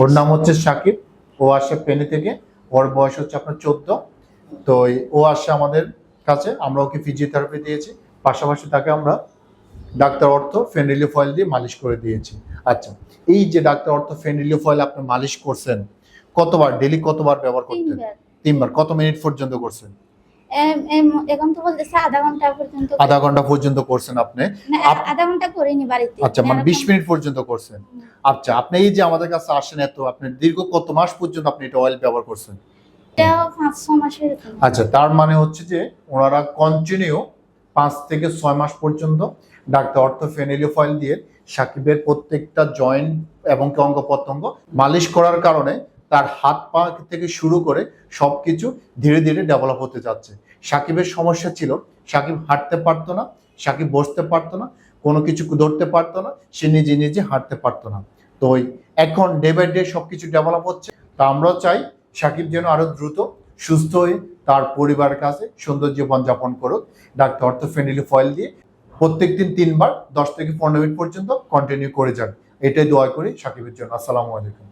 ওর নাম হচ্ছে সাকিব ও আসে পেনি থেকে। ওর বয়স হচ্ছে আপনার চোদ্দ। তো ও আসে আমাদের কাছে। আমরা ওকে ফিজিওথেরাপি দিয়েছি। পাশাপাশি তাকে আমরা ডাক্তার অর্থ ফেনরিলিও ফয়েল দিয়ে মালিশ করে দিয়েছি। আচ্ছা এই যে ডাক্তার অর্থ ফেনরিলিও ফয়েল আপনি মালিশ করছেন কতবার ডেলি কতবার ব্যবহার করতেন? তিনবার। কত মিনিট পর্যন্ত করছেন? এখন তো বলতেছে আধা ঘণ্টা পর্যন্ত আধা ঘণ্টা পর্যন্ত করছেন আপনি? আধা ঘণ্টা করিনি বাড়িতে। আচ্ছা মানে বিশ মিনিট পর্যন্ত করছেন। আচ্ছা আপনি এই যে আমাদের কাছে আসেন এত আপনি দীর্ঘ কত মাস পর্যন্ত আপনি এটা অয়েল ব্যবহার করছেন। আচ্ছা তার মানে হচ্ছে যে ওনারা কন্টিনিউ পাঁচ থেকে ছয় মাস পর্যন্ত ডাক্তার অর্থ দিয়ে সাকিবের প্রত্যেকটা জয়েন্ট এবং অঙ্গ প্রত্যঙ্গ মালিশ করার কারণে তার হাত পা থেকে শুরু করে সবকিছু ধীরে ধীরে ডেভেলপ হতে যাচ্ছে। সাকিবের সমস্যা ছিল, সাকিব হাঁটতে পারতো না, সাকিব বসতে পারতো না, কোনো কিছু ধরতে পারতো না, সে নিজে নিজে হাঁটতে পারতো না। তো ওই এখন ডে বাই ডে সবকিছু ডেভেলপ হচ্ছে। তা আমরাও চাই সাকিব যেন আরও দ্রুত সুস্থ হয়ে তার পরিবারের কাছে সুন্দর জীবনযাপন করুক। ডাক্তার অর্থ ফেনিলি ফয়েল দিয়ে প্রত্যেক দিন তিনবার দশ থেকে পনেরো মিনিট পর্যন্ত কন্টিনিউ করে যান। এটাই দোয়া করি সাকিবের জন্য। আসসালামু আলাইকুম।